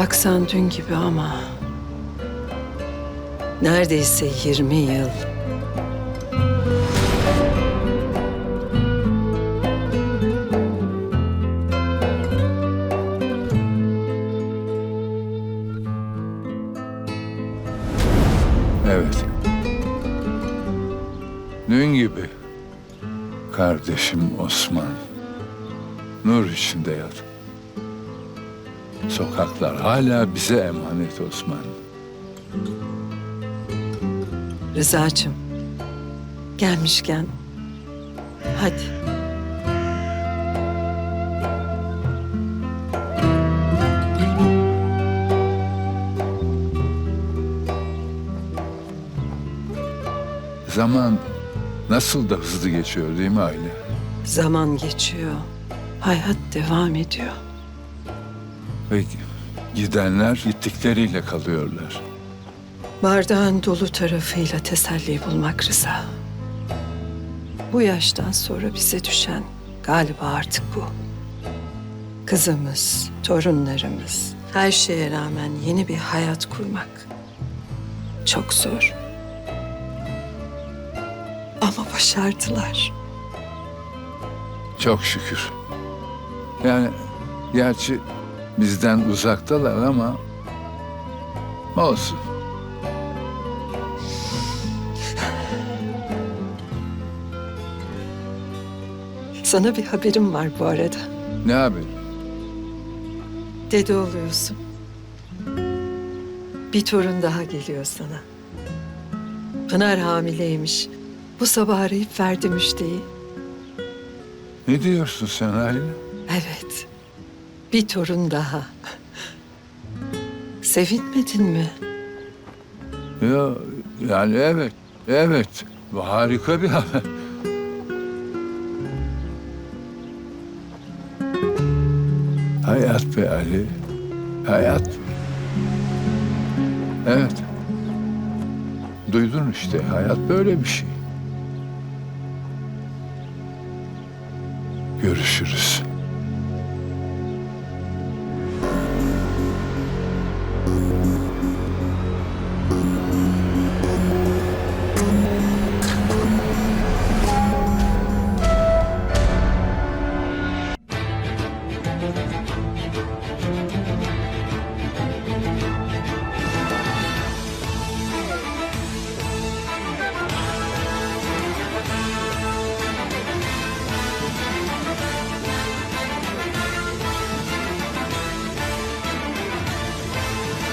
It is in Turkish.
Aksan dün gibi ama neredeyse 20 yıl. Evet. Dün gibi. Kardeşim Osman. Nur içinde yat. Sokaklar hala bize emanet Osman. Rıza'cığım gelmişken hadi. Zaman nasıl da hızlı geçiyor değil mi aile? Zaman geçiyor. Hayat devam ediyor. Ve gidenler gittikleriyle kalıyorlar. Bardağın dolu tarafıyla teselli bulmak Rıza. Bu yaştan sonra bize düşen galiba artık bu. Kızımız, torunlarımız, her şeye rağmen yeni bir hayat kurmak çok zor. Ama başardılar. Çok şükür. Yani gerçi bizden uzaktalar ama olsun. Sana bir haberim var bu arada. Ne haber? Dede oluyorsun. Bir torun daha geliyor sana. Pınar hamileymiş. Bu sabah arayıp verdi müjdeyi. Ne diyorsun sen Aile? Evet. Bir torun daha. Sevinmedin mi? Ya, yani evet, evet. Harika bir haber. Hayat be Ali. Hayat. Evet. Duydun işte. Hayat böyle bir şey. Görüşürüz.